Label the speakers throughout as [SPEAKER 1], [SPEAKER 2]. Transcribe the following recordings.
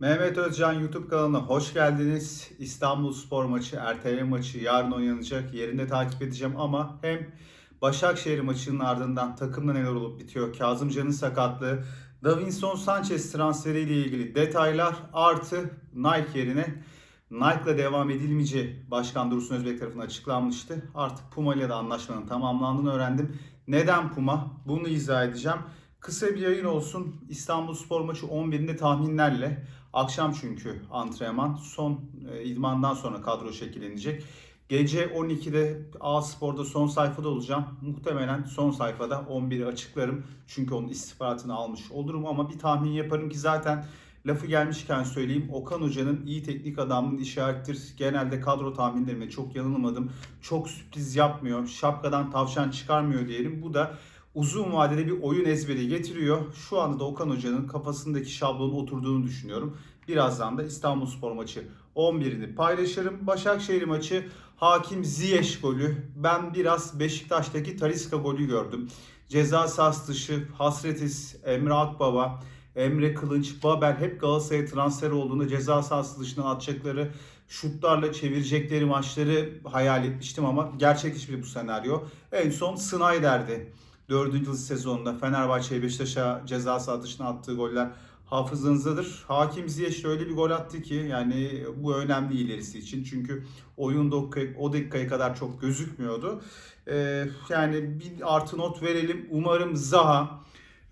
[SPEAKER 1] Mehmet Özcan YouTube kanalına hoş geldiniz. İstanbul Spor maçı, erteleme maçı yarın oynanacak. Yerinde takip edeceğim ama hem Başakşehir maçının ardından takımda neler olup bitiyor, Kazımcan'ın sakatlığı, Davinson Sanchez transferiyle ilgili detaylar artı Nike yerine Nike'la devam edilmeyeceği Başkan Dursun Özbek tarafından açıklanmıştı. Artık Puma ile de anlaşmanın tamamlandığını öğrendim. Neden Puma? Bunu izah edeceğim. Kısa bir yayın olsun. İstanbul Spor maçı 11'inde tahminlerle. Akşam çünkü antrenman. Son e, idmandan sonra kadro şekillenecek. Gece 12'de A Spor'da son sayfada olacağım. Muhtemelen son sayfada 11'i açıklarım. Çünkü onun istihbaratını almış olurum ama bir tahmin yaparım ki zaten lafı gelmişken söyleyeyim. Okan Hoca'nın iyi teknik adamının işarettir. Genelde kadro tahminlerime çok yanılmadım. Çok sürpriz yapmıyor. Şapkadan tavşan çıkarmıyor diyelim. Bu da uzun vadede bir oyun ezberi getiriyor. Şu anda da Okan Hoca'nın kafasındaki şablon oturduğunu düşünüyorum. Birazdan da İstanbul Spor maçı 11'ini paylaşırım. Başakşehir maçı Hakim Ziyech golü. Ben biraz Beşiktaş'taki Taliska golü gördüm. Ceza sahası dışı Hasretiz, Emre Akbaba, Emre Kılınç, Babel hep Galatasaray'a transfer olduğunda ceza sahası dışına atacakları şutlarla çevirecekleri maçları hayal etmiştim ama gerçekleşmedi bu senaryo. En son Snyder'di. 4. yıl sezonunda Fenerbahçe'ye Beşiktaş'a ceza sahası dışına attığı goller hafızanızdadır. Hakim Ziyech öyle bir gol attı ki yani bu önemli ilerisi için. Çünkü oyunda o, dakikaya kadar çok gözükmüyordu. Ee, yani bir artı not verelim. Umarım Zaha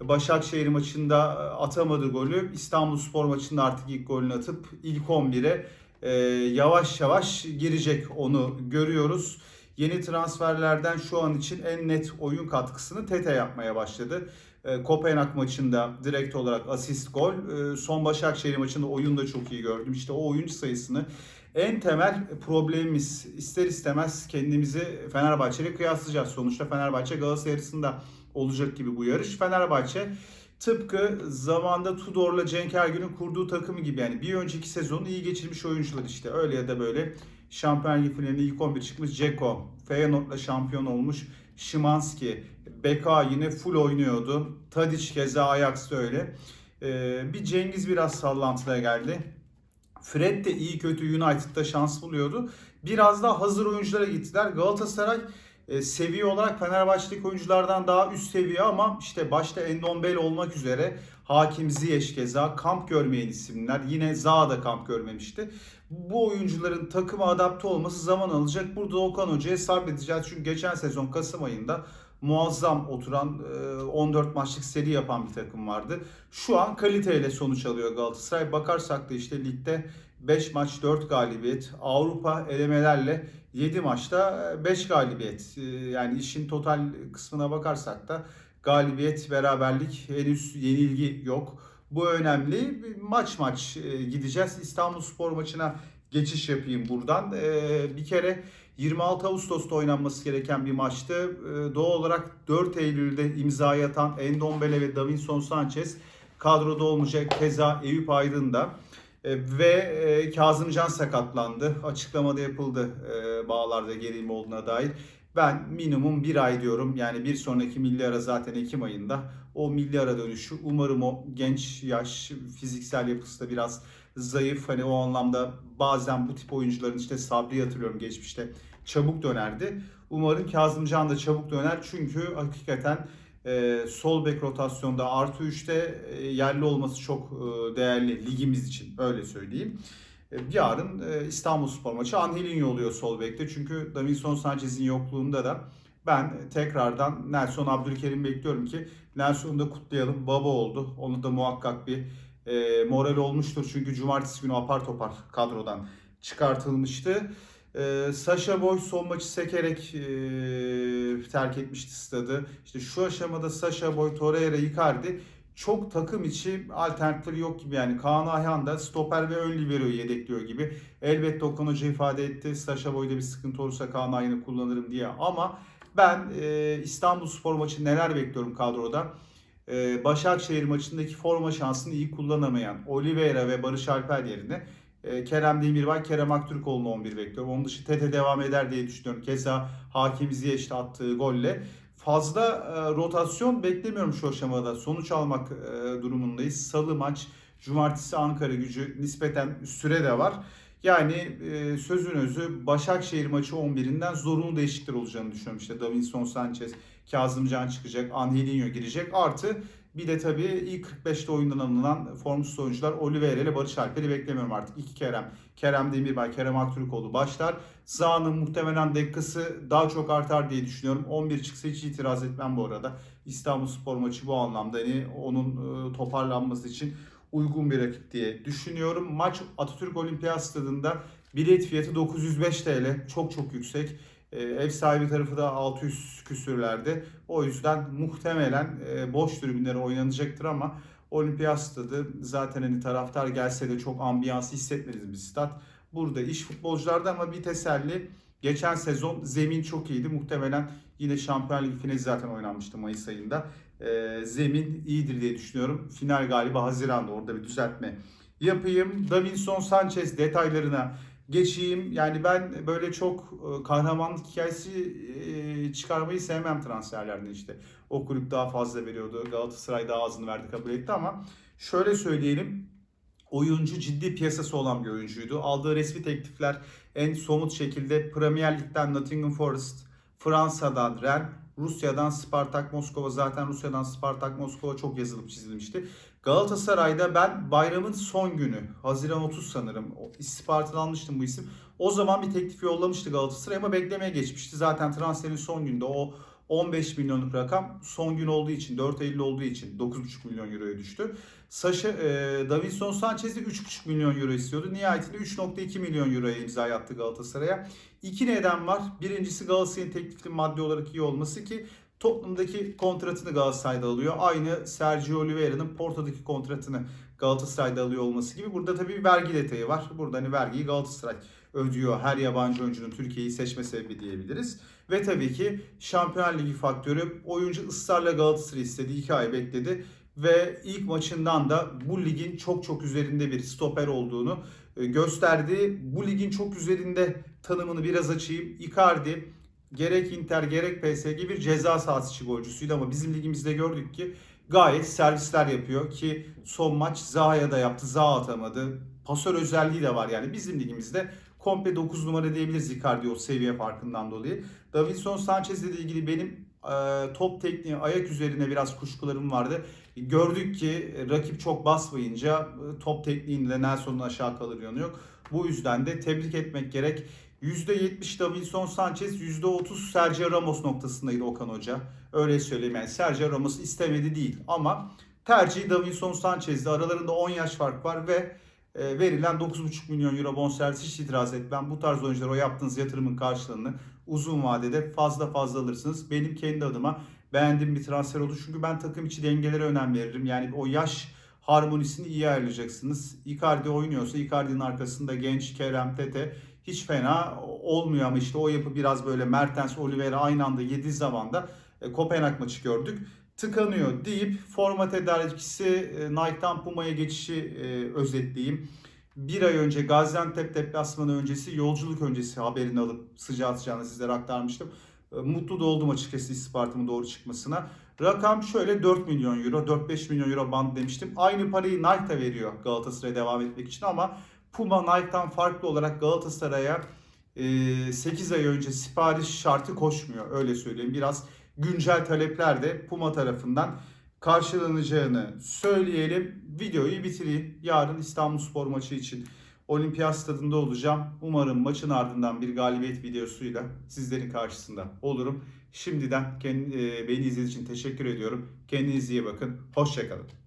[SPEAKER 1] Başakşehir maçında atamadı golü. İstanbul Spor maçında artık ilk golünü atıp ilk 11'e e, yavaş yavaş girecek onu görüyoruz. Yeni transferlerden şu an için en net oyun katkısını Tete yapmaya başladı. E, Kopenhag maçında direkt olarak asist gol. E, son Başakşehir maçında oyunda çok iyi gördüm. İşte o oyuncu sayısını en temel problemimiz ister istemez kendimizi Fenerbahçe ile kıyaslayacağız. Sonuçta Fenerbahçe Galatasaray arasında olacak gibi bu yarış. Fenerbahçe tıpkı zamanda Tudor'la Cenk Ergün'ün kurduğu takımı gibi yani bir önceki sezonu iyi geçirmiş oyuncular işte öyle ya da böyle Şampiyon Ligi finaline ilk 11 çıkmış Ceko, Feyenoord'la şampiyon olmuş Şimanski, Beka yine full oynuyordu. Tadic keza Ajax'ta öyle. Ee, bir Cengiz biraz sallantıya geldi. Fred de iyi kötü United'da şans buluyordu. Biraz daha hazır oyunculara gittiler. Galatasaray e, seviye olarak Fenerbahçe'deki oyunculardan daha üst seviye ama işte başta Endombele olmak üzere Hakim Ziyech keza kamp görmeyen isimler. Yine Zaha da kamp görmemişti. Bu oyuncuların takıma adapte olması zaman alacak. Burada Okan Hoca'ya sabredeceğiz. Çünkü geçen sezon Kasım ayında muazzam oturan 14 maçlık seri yapan bir takım vardı. Şu an kaliteyle sonuç alıyor Galatasaray. Bakarsak da işte ligde 5 maç 4 galibiyet. Avrupa elemelerle 7 maçta 5 galibiyet. Yani işin total kısmına bakarsak da galibiyet, beraberlik henüz yenilgi yok. Bu önemli. Maç maç gideceğiz. İstanbul Spor maçına geçiş yapayım buradan. Bir kere 26 Ağustos'ta oynanması gereken bir maçtı. Doğal olarak 4 Eylül'de imzayı atan Endombele ve Davinson Sanchez kadroda olmayacak. Keza Eyüp Aydın da. Ve Kazımcan sakatlandı. Açıklamada yapıldı bağlarda gerilme olduğuna dair. Ben minimum bir ay diyorum. Yani bir sonraki milli ara zaten Ekim ayında. O milli ara dönüşü umarım o genç yaş fiziksel yapısı da biraz zayıf. Hani o anlamda bazen bu tip oyuncuların işte Sabri'yi hatırlıyorum geçmişte çabuk dönerdi. Umarım Kazımcan da çabuk döner. Çünkü hakikaten e, sol bek rotasyonda artı 3'te e, yerli olması çok e, değerli ligimiz için öyle söyleyeyim. E, yarın e, İstanbul Spor maçı Angelinho oluyor sol bekte. Çünkü Davinson Sanchez'in yokluğunda da ben tekrardan Nelson Abdülkerim bekliyorum ki Nelson'u da kutlayalım. Baba oldu. Onu da muhakkak bir e, moral olmuştur. Çünkü cumartesi günü apar topar kadrodan çıkartılmıştı. E, Sasha Boy son maçı sekerek e, terk etmişti stadı. İşte şu aşamada Sasha Boy, Torreira, Icardi çok takım içi alternatifleri yok gibi yani Kaan Ayhan da stoper ve ön libero'yu yedekliyor gibi. Elbette Okan Hoca ifade etti. Sasha Boy'da bir sıkıntı olursa Kaan Ayhan'ı kullanırım diye ama ben e, İstanbul Spor maçı neler bekliyorum kadroda. E, Başakşehir maçındaki forma şansını iyi kullanamayan Oliveira ve Barış Alper yerine e, Kerem Demirbay, Kerem Aktürkoğlu'nu 11 bekliyorum. Onun dışı Tete devam eder diye düşünüyorum. Keza Hakim Ziyech'te attığı golle fazla e, rotasyon beklemiyorum şu aşamada. Sonuç almak e, durumundayız. Salı maç Cumartesi Ankara gücü nispeten süre de var. Yani e, sözün özü Başakşehir maçı 11'inden zorunlu değişiklikler olacağını düşünüyorum. İşte Davinson Sanchez, Kazımcan çıkacak, Angelinho girecek. Artı bir de tabii ilk 45'te oyundan alınan formsuz oyuncular Oliveira ile Barış Alper'i beklemiyorum artık. İki Kerem, Kerem Demirbay, Kerem Aktürkoğlu başlar. Zaha'nın muhtemelen dakikası daha çok artar diye düşünüyorum. 11 çıksa hiç itiraz etmem bu arada. İstanbul Spor maçı bu anlamda hani onun e, toparlanması için uygun bir rakip diye düşünüyorum. Maç Atatürk Olimpiyat Stadında bilet fiyatı 905 TL. Çok çok yüksek. Ee, Ev sahibi tarafı da 600 küsürlerde. O yüzden muhtemelen e, boş tribünlere oynanacaktır ama Olimpiyat Stadı zaten hani taraftar gelse de çok ambiyans hissetmediğimiz bir stat. Burada iş futbolcularda ama bir teselli. Geçen sezon zemin çok iyiydi. Muhtemelen yine Şampiyon Ligi finali zaten oynanmıştı Mayıs ayında. Ee, zemin iyidir diye düşünüyorum. Final galiba Haziran'da orada bir düzeltme yapayım. Davinson Sanchez detaylarına geçeyim. Yani ben böyle çok e, kahramanlık hikayesi e, çıkarmayı sevmem transferlerde işte. O kulüp daha fazla veriyordu. Galatasaray daha azını verdi kabul etti ama şöyle söyleyelim. Oyuncu ciddi piyasası olan bir oyuncuydu. Aldığı resmi teklifler en somut şekilde Premier Lig'den Nottingham Forest, Fransa'dan Rennes, Rusya'dan Spartak Moskova zaten Rusya'dan Spartak Moskova çok yazılıp çizilmişti. Galatasaray'da ben bayramın son günü Haziran 30 sanırım almıştım bu isim. O zaman bir teklif yollamıştı Galatasaray ama beklemeye geçmişti. Zaten transferin son günde o 15 milyonluk rakam son gün olduğu için 4 Eylül olduğu için 9,5 milyon euroya düştü. Saşa, e, Davinson Sanchez de 3,5 milyon euro istiyordu. Nihayetinde 3,2 milyon euroya imza attı Galatasaray'a. İki neden var. Birincisi Galatasaray'ın teklifinin maddi olarak iyi olması ki Tottenham'daki kontratını Galatasaray'da alıyor. Aynı Sergio Oliveira'nın Porto'daki kontratını Galatasaray'da alıyor olması gibi. Burada tabii bir vergi detayı var. Burada hani vergiyi Galatasaray ödüyor. Her yabancı oyuncunun Türkiye'yi seçme sebebi diyebiliriz. Ve tabii ki Şampiyonlar Ligi faktörü. Oyuncu ısrarla Galatasaray istedi. 2 ay bekledi. Ve ilk maçından da bu ligin çok çok üzerinde bir stoper olduğunu e, gösterdi. Bu ligin çok üzerinde tanımını biraz açayım. Icardi gerek Inter gerek PSG bir ceza sahası içi golcüsüydü ama bizim ligimizde gördük ki gayet servisler yapıyor ki son maç Zaha'ya da yaptı. Zaha atamadı. Pasör özelliği de var yani bizim ligimizde komple 9 numara diyebiliriz Icardi o seviye farkından dolayı. Davinson Sanchez ile ilgili benim e, top tekniği ayak üzerine biraz kuşkularım vardı. Gördük ki rakip çok basmayınca e, top tekniğinde Nelson'un aşağı kalır yanı yok. Bu yüzden de tebrik etmek gerek. %70 Davinson Sanchez, %30 Sergio Ramos noktasındaydı Okan Hoca. Öyle söyleyeyim yani Sergio Ramos istemedi değil ama tercihi Davinson Sanchez'de aralarında 10 yaş fark var ve e, verilen 9,5 milyon euro bonservis hiç itiraz etmem. Bu tarz oyunculara o yaptığınız yatırımın karşılığını uzun vadede fazla fazla alırsınız. Benim kendi adıma beğendiğim bir transfer oldu. Çünkü ben takım içi dengelere önem veririm. Yani o yaş harmonisini iyi ayarlayacaksınız. Icardi oynuyorsa Icardi'nin arkasında genç Kerem Tete hiç fena olmuyor ama işte o yapı biraz böyle Mertens, Oliveira aynı anda yediği zaman da e, Kopenhag maçı gördük. Tıkanıyor deyip forma tedarikçisi e, Nike'dan Puma'ya geçişi e, özetleyeyim. Bir ay önce Gaziantep deplasmanı öncesi, yolculuk öncesi haberini alıp sıcağı sıcağına sizlere aktarmıştım. E, mutlu da oldum açıkçası Isparta'mın doğru çıkmasına. Rakam şöyle 4 milyon euro, 4-5 milyon euro band demiştim. Aynı parayı da veriyor Galatasaray'a devam etmek için ama Puma Nike'dan farklı olarak Galatasaray'a 8 ay önce sipariş şartı koşmuyor. Öyle söyleyeyim. Biraz güncel talepler de Puma tarafından karşılanacağını söyleyelim. Videoyu bitireyim. Yarın İstanbul Spor maçı için Olimpiyat Stadında olacağım. Umarım maçın ardından bir galibiyet videosuyla sizlerin karşısında olurum. Şimdiden kendi, beni izlediğiniz için teşekkür ediyorum. Kendinize iyi bakın. Hoşçakalın.